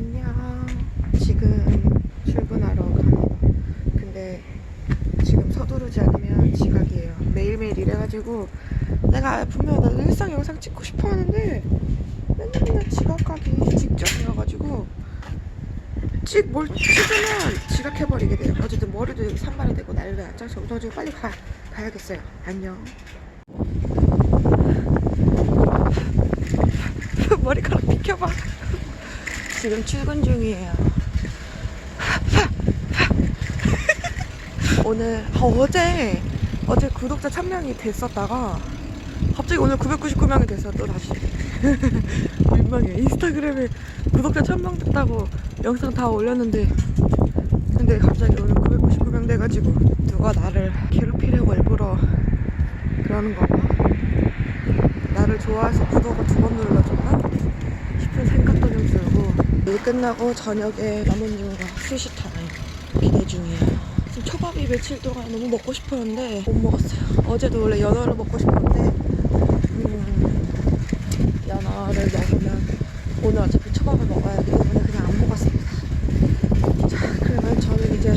안녕. 지금 출근하러 갑니다. 근데 지금 서두르지 않으면 지각이에요. 매일매일 이래가지고 내가 분명 나 일상 영상 찍고 싶어 하는데 맨날 맨날 지각하기 직전이어가지고 찍 뭘 찍으면 지각해버리게 돼요. 어쨌든 머리도 산발이 되고 짜서 우선 지금 빨리 가, 가야겠어요. 안녕. 머리카락 비켜봐. 지금 출근 중이에요. 오늘 아, 어제 어제 구독자 1000명이 됐었다가 갑자기 오늘 999명이 됐어 또 다시 민망해 인스타그램에 구독자 1000명 됐다고 영상 다 올렸는데 근데 갑자기 오늘 999명 돼가지고 누가 나를 괴롭히려고 일부러 그러는 건가 나를 좋아해서 구독을 두번 눌러줬나 싶은 생각도 좀 들고 일 끝나고 저녁에 이유가 스시타임 기대 중이에요. 지금 초밥이 며칠 동안 너무 먹고 싶었는데 못 먹었어요. 어제도 원래 연어를 먹고 싶었는데 음, 연어를 먹으면 오늘 어차피 초밥을 먹어야 하기 때문에 그냥 안 먹었습니다. 자 그러면 저는 이제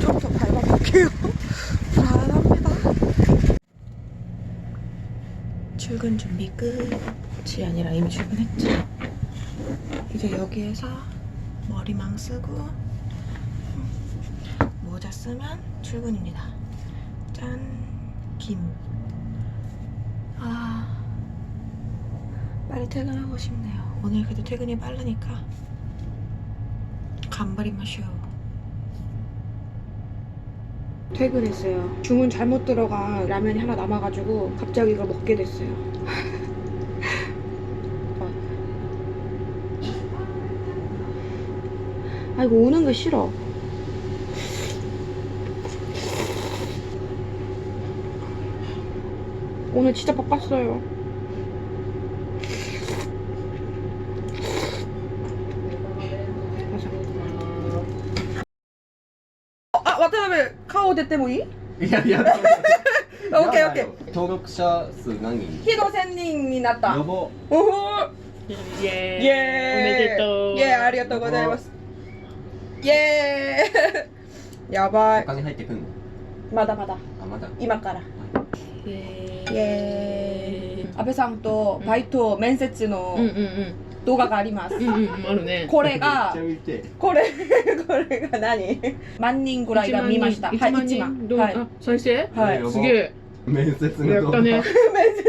좀 더 밟아볼게요. 불안합니다. 출근 준비 끝이 아니라 이미 출근했죠. 이제 여기에서 머리망 쓰고 모자 쓰면 출근입니다. 짠, 김. 아, 빨리 퇴근하고 싶네요. 오늘 그래도 퇴근이 빠르니까 간발이 마셔. 퇴근했어요. 주문 잘못 들어간 라면이 하나 남아가지고 갑자기 이걸 먹게 됐어요. 아 이거 오는 거 싫어. 오늘 진짜 바빴어요. 맞아. 아, 와타나베 카오 데때もいい?いやいや、オッケーオッケー。登録者数何人ヒロ1000人になった。予防。おおイエーイイエーイおめでとうイエーイありがとうございます。 イエーイ やばい。お金入ってくんの？まだまだ。あ、まだ？今から。イエーイ。安倍さんとバイト面接のーイうんうん動画があります。うんうんうんあるねこれがめっちゃ、見て。これ、これが何？万人ぐらいが見ました。はい、1万1人万。どう？はい。あ再生？はいすげえ面接の動画。やったね 面接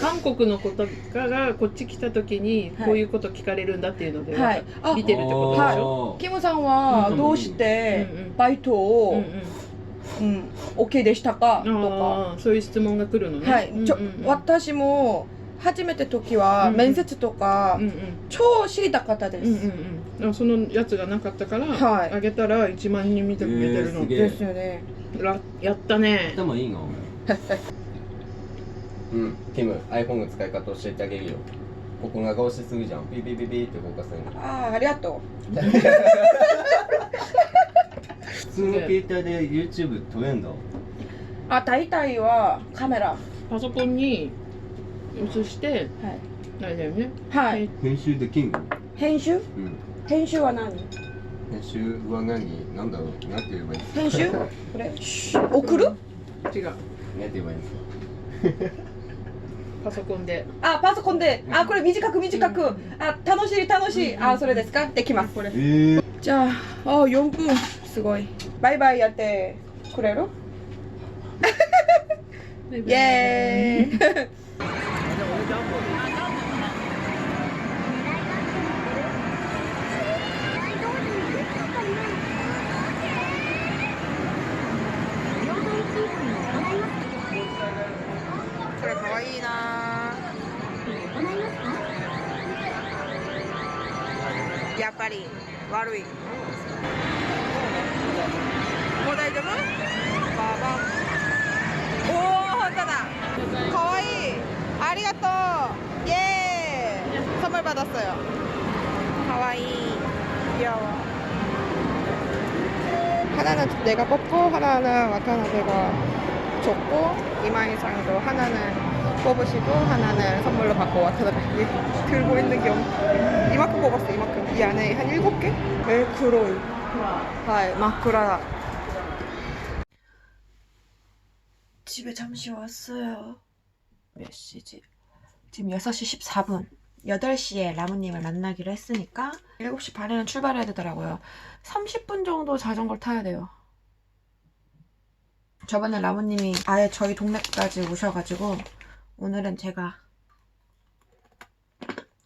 韓国の子とかがこっち来た時にはい。こういうこと聞かれるんだっていうのではい。あ見、てるってことでしょ？キムさんはどうしてバイトうんをう、ん。うん、OK でしたか？とか。そういう質問が来るのね。はい、ちょうんうん。うん私も初めて時は面接とかうんうん。超知りたかったです、うんうんうん。あそのやつがなかったから、はい。あげたら1万人見てくれてるの、ですよね。らやったね。でもいいの？うん。キム、iPhone の使い方教えてあげるよ。ここ長押しすぎじゃん。ビビビビって動かせるの。ああありがと普通の携帯で YouTube 撮れんだ。うあ大体はカメラ。パソコンに移してはいあれだよね。はい。編集できんの？編集？うん。編集は何？編集は何？なんだろう？なんて言えばいい編集？これ？シュ送る？違う。なんて言えばいいんですか？パソコンで。あパソコンで。あこれ短く短く。あ楽しい楽しい。あそれですか？できます。これ。えー、じゃああ4分。すごい。バイバイやって。くれる？イエーイ れかわいいなやっぱり悪いもう大丈夫バーバンおお本当だかわいいありがとうイエーイ선물받았어요かわいい귀여워 하나는 내가 뽑고 하나는 와타나베가 줬고 이마이상도 하나는 뽑으시고 하나는 선물로 받고 와타나베 이 들고 있는 게 엄- 이만큼 뽑았어 이만큼. 이 안에 한 일곱 개? 네黒い 하이 마쿠라. 집에 잠시 왔어요. 몇 시지? 지금 6시 14분. 8시에 라무님을 만나기로 했으니까 7시 반에는 출발해야 되더라고요. 30분 정도 자전거를 타야 돼요 저번에 라무님이 아예 저희 동네까지 오셔가지고 오늘은 제가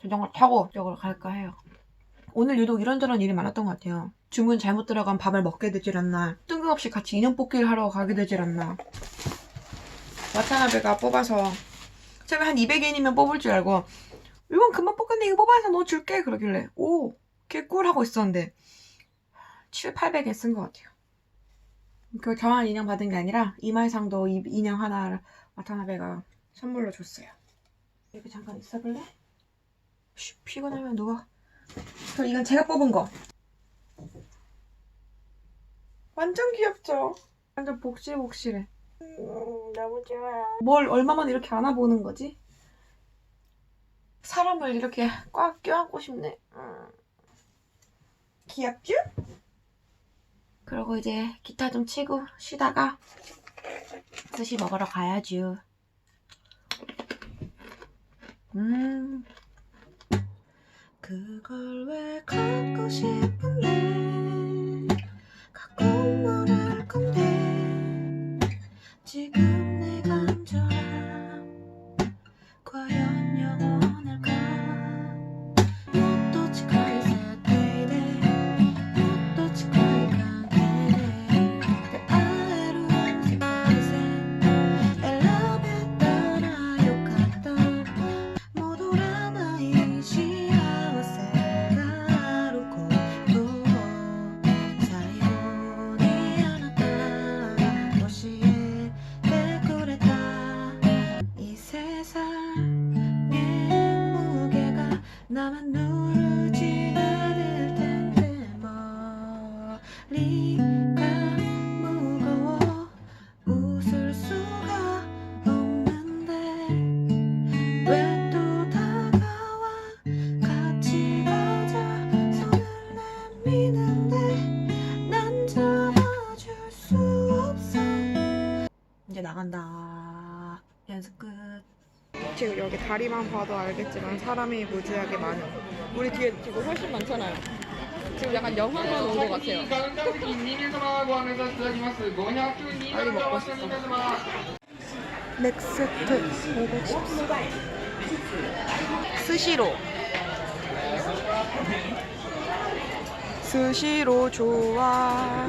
자전거 타고 저걸 갈까 해요. 오늘 유독 이런저런 일이 많았던 것 같아요. 주문 잘못 들어간 밥을 먹게 되질 않나. 뜬금없이 같이 인형 뽑기를 하러 가게 되질 않나. 와타나베가 뽑아서 처음에 한 200엔이면 뽑을 줄 알고 이건 금방 뽑겠네 이거 뽑아서 너 줄게 그러길래 오 개꿀 하고 있었는데 7, 800엔 쓴 것 같아요. 그 저만 인형 받은 게 아니라 이말상도 이- 인형 하나 와타나베가 선물로 줬어요. 여기 잠깐 있어볼래? 쉬, 피곤하면 누가? 그럼 이건 제가 뽑은 거. 완전 귀엽죠? 완전 복실복실해. 음, 너무 좋아요. 뭘 얼마만 이렇게 안아보는 거지? 사람을 이렇게 꽉 껴안고 싶네. 음. 귀엽죠? 그리고 이제 기타 좀 치고 쉬다가 스시 먹으러 가야죠. 음. 그걸 왜 갖고 싶은데 갖고 뭘할 건데 지금 이제 나간다. 연습 끝. 봐도 알겠지만 사람이 무지하게 많은 우리 뒤에 지금 훨씬 많잖아요 지금 약간 영화만 온 것 같아요. 빨리 먹고 싶어. 맥세트 510. 스시로. 스시로 좋아.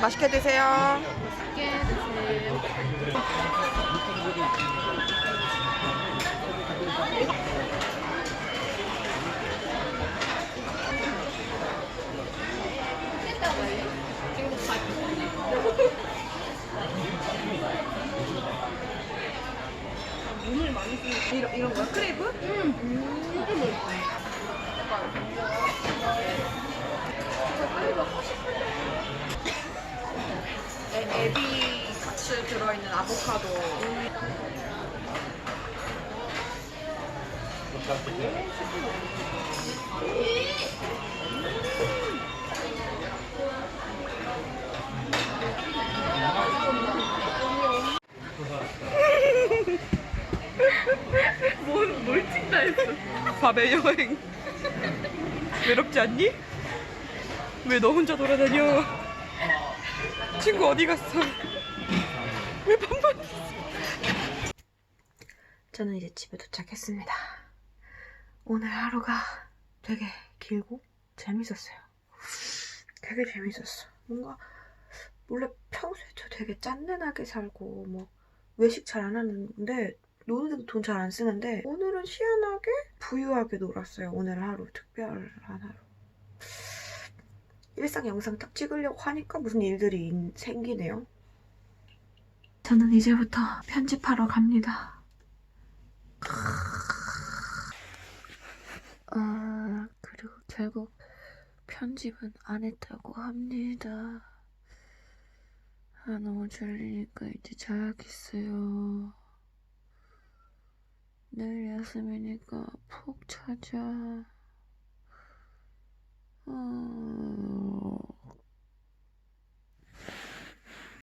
맛있게 드세요. 맛있게 드세요. 애, 애비 같이 들어있는 아보카도. 밤의 여행 외롭지 않니? 왜 너 혼자 돌아다녀? 친구 어디 갔어? 왜 반반 저는 이제 집에 도착했습니다. 오늘 하루가 되게 길고 재밌었어요. 되게 재밌었어. 뭔가 원래 평소에 저 되게 짠내나게 살고 뭐 외식 잘 안 하는데 노는데도 돈 잘 안 쓰는데 오늘은 희한하게 부유하게 놀았어요. 오늘 하루 특별한 하루. 일상 영상 딱 찍으려고 하니까 무슨 일들이 인- 생기네요. 저는 이제부터 편집하러 갑니다. 아 그리고 결국 편집은 안 했다고 합니다. 아, 너무 졸리니까 이제 자야겠어요. 내일 야스미니까 푹 자자. 嗯